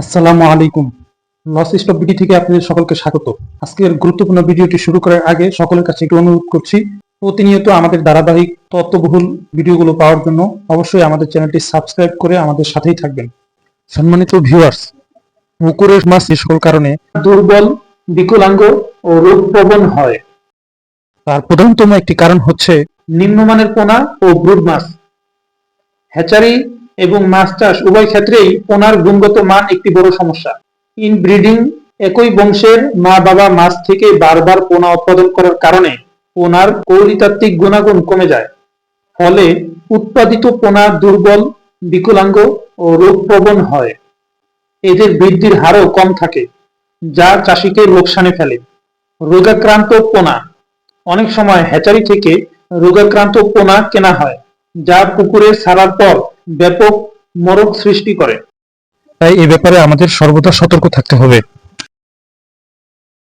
আসসালামু আলাইকুম। Loss stop BD থেকে আপনাদের সকলকে স্বাগত। আজকের গুরুত্বপূর্ণ ভিডিওটি শুরু করার আগে সকলের কাছে একটু অনুরোধ করছি, প্রতিনিয়ত আমাদের ধারাবাহিক তত্ত্ববহুল ভিডিওগুলো পাওয়ার জন্য অবশ্যই আমাদের চ্যানেলটি সাবস্ক্রাইব করে আমাদের সাথেই থাকবেন। সম্মানিত ভিউয়ার্স পুকুরের মাছ যে সকল কারণে দুর্বল, বিকলাঙ্গ ও রোগপ্রবণ হয়। তার প্রধানতম একটি কারণ হচ্ছে নিম্নমানের পোনা ও ব্রুড মাছ। হ্যাচারি এবং মাছ চাষ উভয় ক্ষেত্রেই পোনার গুণগত মান একটি বড় সমস্যা। ইনব্রিডিং একই বংশের মা বাবা মাছ থেকে বারবার পোনা উৎপাদন করার কারণে পোনার কৌলিতাত্ত্বিক গুণাগুণ কমে যায়। ফলে উৎপাদিত পোনা দুর্বল, বিকলাঙ্গ ও রোগপ্রবণ হয়। এদের বৃদ্ধির হারও কম থাকে, যা চাষিকে লোকসানে ফেলে। রোগাক্রান্ত পোনা। অনেক সময় হ্যাচারি থেকে রোগাক্রান্ত পোনা কেনা হয়, যা পুকুরে ছাড়ার পর ব্যাপক মরক সৃষ্টি করে। তাই এ ব্যাপারে আমাদের সর্বদা সতর্ক থাকতে হবে।